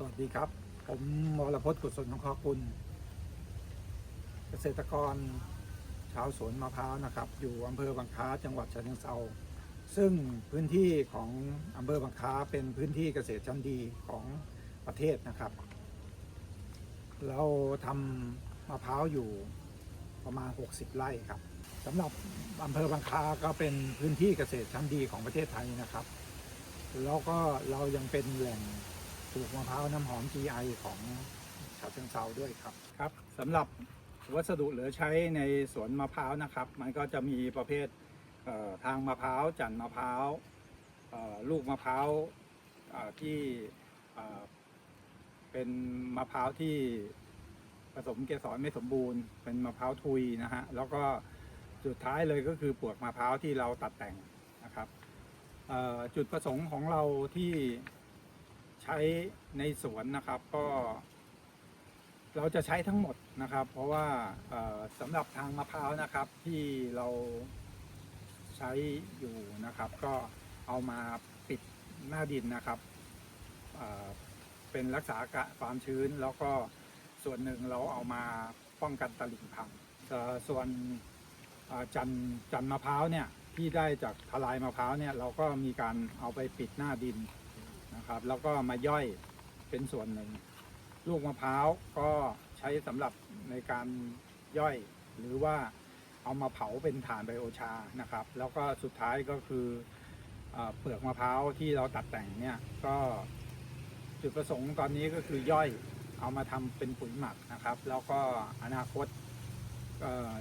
สวัสดีครับ ผมวรพจน์กุศลของคอกุลเกษตรกรชาวสวนมะพร้าวนะครับ อยู่อำเภอบางค้าจังหวัดฉะเชิงเทราซึ่งพื้นที่ของอำเภอบางค้าเป็นพื้นที่เกษตรชั้นดีของประเทศนะครับ เราทำมะพร้าวอยู่ประมาณ 60 ไร่ครับสำหรับอำเภอบางค้าก็เป็นพื้นที่เกษตรชั้นดีของประเทศไทยนะครับ แล้วก็เรายังเป็นแหล่ง ปลูกมะพร้าวน้ำหอม GI ของฉะเชิงเซาด้วยครับครับสำหรับวัสดุเหลือใช้ในสวนมะพร้าวนะครับ มันก็จะมีประเภททางมะพร้าวจันทร์มะพร้าวลูกมะพร้าวที่เป็นมะพร้าวที่ผสมเกสรไม่สมบูรณ์ เป็นมะพร้าวทุยนะฮะแล้วก็สุดท้ายเลยก็คือเปลือกมะพร้าวที่เราตัดแต่งนะครับจุดประสงค์ของเราที่ ช้ในสวนนะครับก็ เราจะใช้ทั้งหมดนะครับ เพราะว่าสำหรับทางมะพร้าวนะครับที่เราใช้อยู่นะครับ ก็เอามาปิดหน้าดินนะครับเเป็นรักษาความชื้น แล้วก็ส่วนหนึ่งเราเอามาป้องกันตลิ่งพังส่วนจันจันมะพร้าวเนี่ยที่ได้จากทลายมะพร้าวเนี่ยเราก็มีการเอาไปปิดหน้าดิน นะครับ แล้วก็มาย่อยเป็นส่วนหนึ่ง ลูกมะพร้าวก็ใช้สำหรับในการย่อย หรือว่าเอามาเผาเป็นถ่านไบโอชานะครับ แล้วก็สุดท้ายก็คือเปลือกมะพร้าวที่เราตัดแต่งเนี่ยก็จุดประสงค์ตอนนี้ก็คือย่อยเอามาทำเป็นปุ๋ยหมักนะครับ แล้วก็อนาคต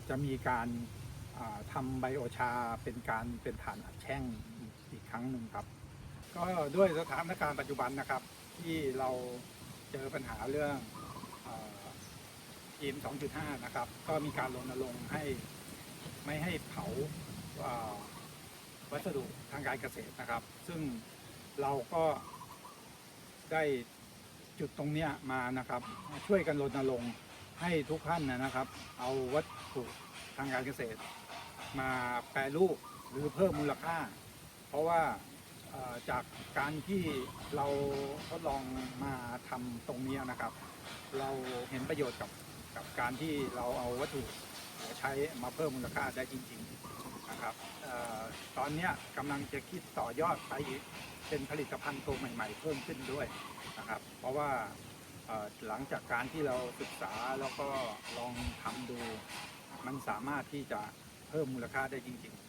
จะมีการอ่าทำไบโอชาเป็นการเป็นฐานอัดแช่งอีกครั้งหนึ่งครับ ก็ด้วยสถานการณ์ปัจจุบันนะครับ ที่เราเจอปัญหาเรื่องทีม 2.5 นะครับ ก็มีการรณรงค์ให้ไม่ให้เผาอ่าวัสดุทางการเกษตรนะครับ ซึ่งเราก็ได้จุดตรงเนี้ยมานะครับ ช่วยกันรณรงค์ให้ทุกท่านนะครับ เอาวัตถุทางการเกษตร มาแปรรูปหรือเพิ่มมูลค่า เพราะว่า จากการที่เราทดลองมาทำตรงนี้นะครับ เราเห็นประโยชน์กับกับการที่เราเอาวัตถุใช้มาเพิ่มมูลค่าได้จริง ๆนะครับออตอนนี้กำลังจะคิดต่อยอดไปเป็นผลิตภัณฑ์ตัวใหม่ๆ เพิ่มขึ้นด้วยนะครับ เพราะว่าหลังจากการที่เราศึกษาแล้วก็ลองทำดู มันสามารถที่จะเพิ่มมูลค่าได้จริง ๆ